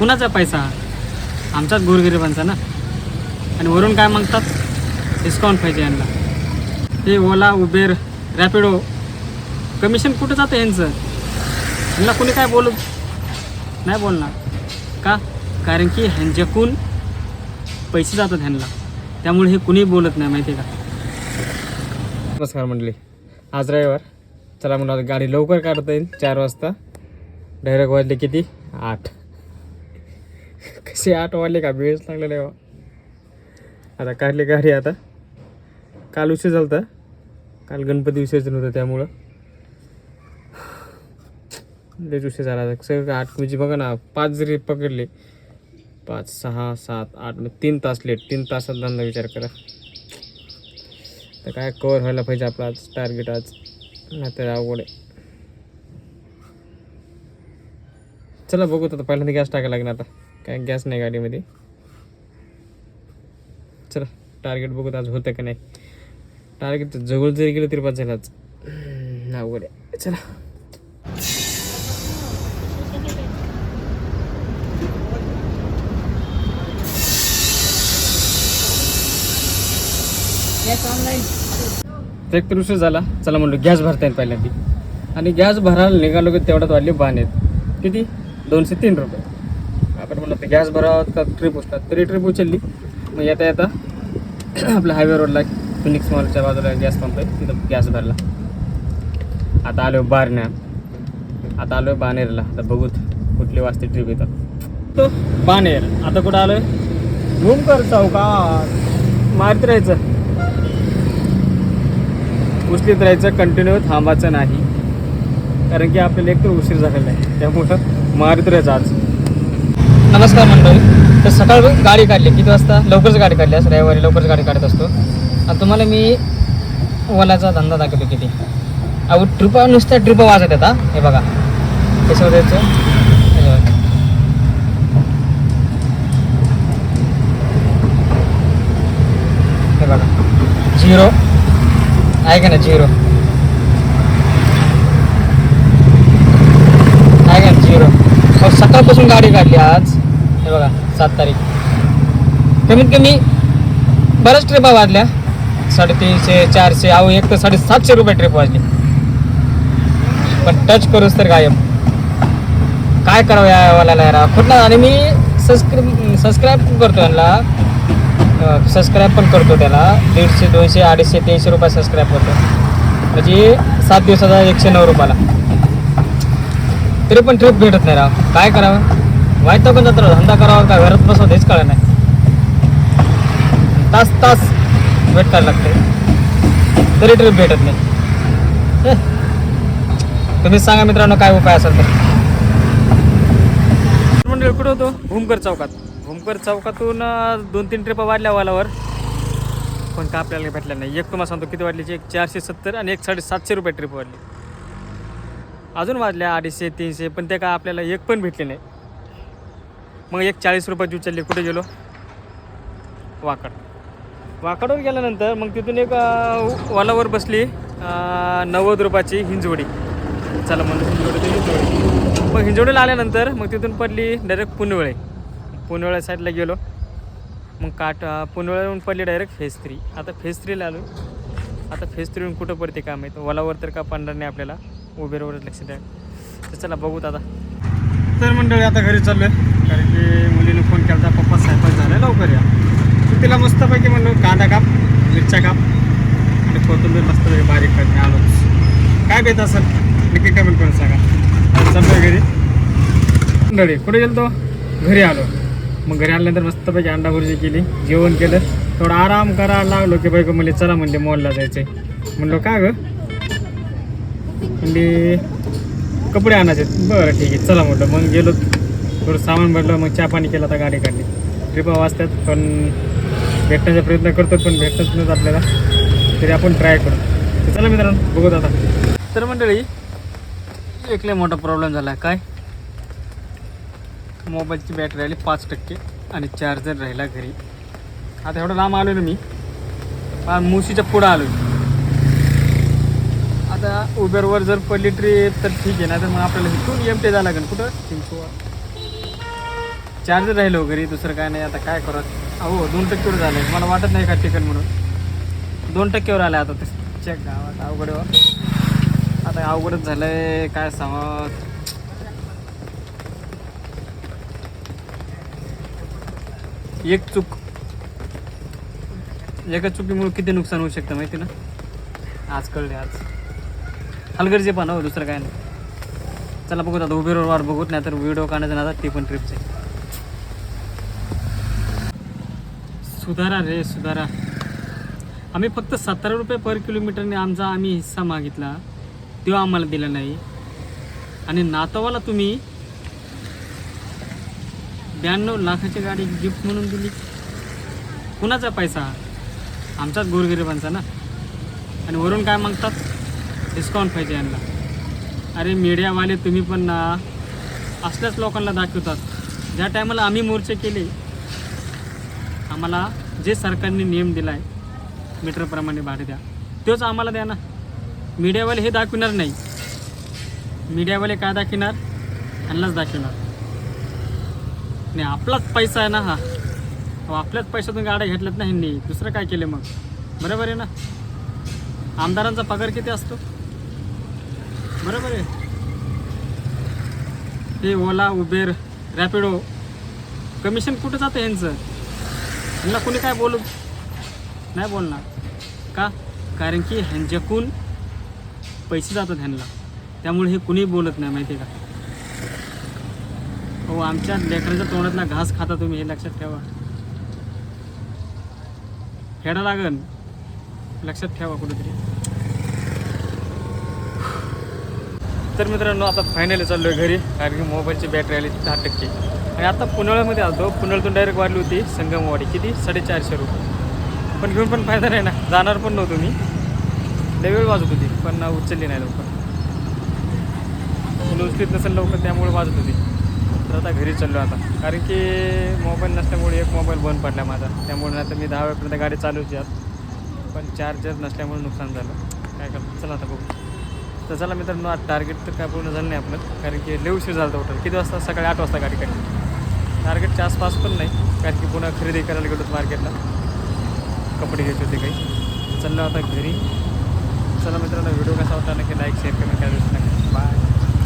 कुणाचा पैसा? आमचाच गोरगरिबांचा ना? आणि वरून काय मागतात? डिस्काउंट पाहिजे यांना. हे ओला उबेर रॅपिडो. कमिशन कुठं जातं यांचं? यांना कुणी काय बोलू? नाही बोलणार. का? कारण की ह्यांच्याकून पैसे जातात ह्यांना. त्यामुळे हे कुणी बोलत नाही माहिती आहे का? नमस्कार मंडळी. आज रविवार. चला म्हणलं गाडी लवकर काढता येईल. चार वाजता. डायरेक्ट वाजले किती? आठ. कसे आठ वाजले का? वेळच लागला आहे बा. आता काढले गाडी आता. काल उशीर झाला होता काल गणपती विसर्जन होतं त्यामुळं. लयच उशीर झाला आता. सगळं आठ म्हणजे बघा ना पाच जरी पकडले पाच सहा सात आठ मग तीन तास लेट. तीन तासात धंदा विचार करा. तर काय कवर व्हायला पाहिजे आपला आज टार्गेट आज. नाही तर अवघड आहे. चला बघू आता. पहिल्यांदा गॅस टाकायला लागणार आता. काय गॅस नाही गाडीमध्ये. चला टार्गेट बघू आज होतं का नाही. टार्गेट जवळ जरी गेलं तरी पाच झालं आज. अवघड आहे. चला. तर एक तर उशीर झाला. चला म्हणलो गॅस भरता येईल पहिल्यांदा. आणि गॅस भरायला निघालो की तेवढ्यात वाढले बाण आहेत. किती? दोनशे तीन रुपये. आपण म्हणलं तर गॅस भरावं का ट्रिप उचतात तरी ट्रिप उचलली. मग येता येता आपल्या हायवे रोडला फिनिक्स मॉलच्या बाजूला गॅस पंप आहे तिथं गॅस भरला. आता आलो बारण्या. आता आलो बानेरला. आता बघूत कुठली वाजते ट्रिप येतात. तो बानेर. आता कुठं आलोय? भूमकर चौकात. मारत राहायचं. उचलीत राहायचं. कंटिन्यू थांबायचं नाही. कारण की आपल्याला एक तर उशीर झालेला आहे. त्यामुळं मारत राहायचं आज. नमस्कार मंडळी. तर सकाळ गाडी काढली. किती वाजता? लवकरच गाडी काढली. असं रविवारी लवकरच गाडी काढत असतो. आणि तुम्हाला मी ओलाचा धंदा दाखवतो किती. अहो ट्रिपा नुसत्या ट्रिप वाजत येतात हे. बघा. कसं द्यायचं हे बघा. हे बघा. झिरो. आहे का ना झिरो. आहे का ना झिरो. सकाळपासून गाडी काढली आज. हे बघा सात तारीख. कमीत कमी बऱ्याच ट्रिपा वाजल्या साडेतीनशे चारशे अहो एक तर साडेसातशे रुपये ट्रिप वाजली पण टच करूच तर गायब काय करावं या वाल्याला यार? कुठला आणि मी सबस्क्राईब सबस्क्राईब करतो यांना. सबस्क्राईब पण करतो त्याला. दीडशे दोनशे अडीचशे तीनशे रुपये सबस्क्राईब करतो म्हणजे सात दिवसाचा एकशे नऊ रुपयाला. तरी पण ट्रिप भेटत नाही राव. काय करावं? जातो राव. धंदा करावा का? घरात बसवं हेच कळलं नाही तास तास वेट करायला लागते तरी ट्रिप भेटत नाही. हे. तुम्हीच सांगा मित्रांनो काय उपाय असेल तर. मंडळ कुठं होतो? भूमकर चौकात. भूमकर चौकातून दोन तीन ट्रिपा वाढल्या वालावर पण का आपल्याला भेटल्या नाही? एक तुम्हाला सांगतो किती वाढलीची एक चारशे सत्तर आणि एक साडेसातशे रुपये ट्रिप वाढली. अजून वाजल्या अडीचशे तीनशे पण ते काय आपल्याला एक पण भेटले नाही. मग एक चाळीस रुपयाची उचलली कुठे गेलो? वाकड. वाकडवर गेल्यानंतर मग तिथून एक वालावर बसली नव्वद रुपयाची हिंजवडी. चला म्हणून हिंजवडी ते हिंजवडी. मग हिंजवडीला आल्यानंतर मग तिथून पडली डायरेक्ट पुनवळे. पुनवळ्या साईडला गेलो. मग काट पुनवळ्यावरून पडली डायरेक्ट फेस थ्री आता फेस थ्रीला आलो आता फेस थ्रीहून कुठं पडते काम आहे वलावर तर का पडणार नाही आपल्याला. उबेरवरच लक्ष द्या. तर चला बघूत आता. तर मंडळी आता घरी चाललोय. कारण की मुलीनं फोन केला होता, पप्पा स्वयंपाक झाला लवकर या. तर तिला मस्तपैकी म्हणलं कांदा काप मिरच्या काप आणि कोथिंबीर मस्तपैकी बारीक करणे आलोच. काय बेत असेल? नक्की कमेंट करून सांगा. आता घरी. मंडळी कुठे गेलो तो घरी आलो. मग घरी आल्यानंतर मस्तपैकी अंडा भुर्जी केली जेवण केलं. थोडा आराम करायला लागलो की बाई म्हणले चला म्हणले मॉलला जायचे म्हणलो का ग? म्हणजे कपडे आणायचे बरं ठीक आहे चला म्हटलं मग गेलो. थोडं सामान भरलं मग चहा पाणी केलं आता गाडी काढली. ट्रिपा वाजतात पण भेटण्याचा प्रयत्न करतो पण भेटतच नाही आपल्याला. तरी आपण ट्राय करू. तर चला मित्रांनो बघत आता. तर मंडळी एकले मोठा प्रॉब्लेम झाला. काय? मोबाईलची बॅटरी राहिली पाच टक्के आणि चार्जर राहिला घरी. आता एवढं लांब आलो ना मी. मुशीच्या पुढं आलो आता उबेरवर जर पडली ट्रीप तर ठीक आहे. ना तर मग आपल्याला इथून एम टी जायला लागेल. कुठं? चिंचवा चार्जर राहिलो हो घरी दुसरं काय नाही आता काय करत अहो दोन टक्केवर झालं. आहे मला वाटत नाही का टिकन म्हणून? दोन टक्केवर आलं आता ते. चेक गावात अवघड हो. आता अवघडच झालं आहे काय सांगत एक चूक. एका चुकीमुळे किती नुकसान होऊ शकतं माहिती ना? आज कळले आज. हलगर्जी पण हो दुसरं काय नाही. चला बघू आता उबेरवर वाट बघूत नाही तर व्हिडिओ काढायचं ना आता ते पण ट्रिपचे सुधारा रे सुधारा. आम्ही फक्त सतरा रुपये पर किलोमीटरने आमचा आम्ही हिस्सा मागितला. तो आम्हाला दिला नाही. आणि नातवाला तुम्ही ब्याण्णव लाखाची गाडी गिफ्ट म्हणून दिली. कुणाचा पैसा? आमचाच गोरगरिबांचा ना? आणि वरून काय मागतात? डिस्काउंट पाहिजे यांना. अरे मीडियावाले तुम्ही पण ना असल्याच लोकांना दाखवतात. ज्या टायमाला आम्ही मोर्चे केले आम्हाला जे सरकारने नियम दिला आहे मीटरप्रमाणे भाडे द्या तोच आम्हाला द्या ना. मीडियावाले हे दाखवणार नाही. मीडियावाले काय दाखवणार? ह्यांनाच दाखवणार. नाही आपलाच पैसा आहे ना हा. अहो, आपल्याच पैशातून गाड्या घेतल्यात ना ह्यांनी. दुसरं काय केलं मग? बरोबर आहे ना? आमदारांचा पगार किती असतो? बरोबर आहे. हे ओला उबेर रॅपिडो कमिशन कुठं जातं ह्यांचं? ह्यांना कोणी काय बोलू? नाही बोलणार. का? कारण की ह्यांच्याकून पैसे जातात ह्यांना. त्यामुळे हे कुणी बोलत नाही माहिती आहे का? हो आमच्या लेकरांच्या तोंडातला घास खाता तुम्ही हे लक्षात ठेवा. खेळा लागन. लक्षात ठेवा कुठेतरी. तर मित्रांनो आता फायनली चाललो आहे घरी कारण की मोबाईलची बॅटरी आली दहा टक्के. आणि आता पुण्याळ्यामध्ये आलो पुनळतून डायरेक्ट वाढली होती संगमवाडी. किती? साडेचारशे रुपये. पण घेऊन पण फायदा नाही ना. जाणार पण नव्हतो मी. लय वेळ वाजत होती पण उचलली नाही लवकर. मुलं उचलीत नसेल लवकर त्यामुळे वाजत होती. तर आता घरी चाललो आता. कारण की मोबाईल नसल्यामुळे एक मोबाईल बंद पडला माझा. त्यामुळे आता मी दहा वेळपर्यंत गाडी चालूच यात पण चार्जर नसल्यामुळे नुकसान झालं. काय करतो चला आता बघू. तर चला मित्रांनो आज टार्गेट तर काय पूर्ण झालं नाही आपलं. कारण की लेऊ उशीर झालं होतं किती वाजता? सकाळी आठ वाजता गाडी काढली. टार्गेटच्या आसपास पण नाही कारण की पुन्हा खरेदी करायला गेलो मार्केटला कपडे घ्यायचे होते काही. चाललो आता घरी. चला मित्रांनो व्हिडिओ कसा वाटला नक्की लाईक शेअर कमेंट करायला विसरू बाय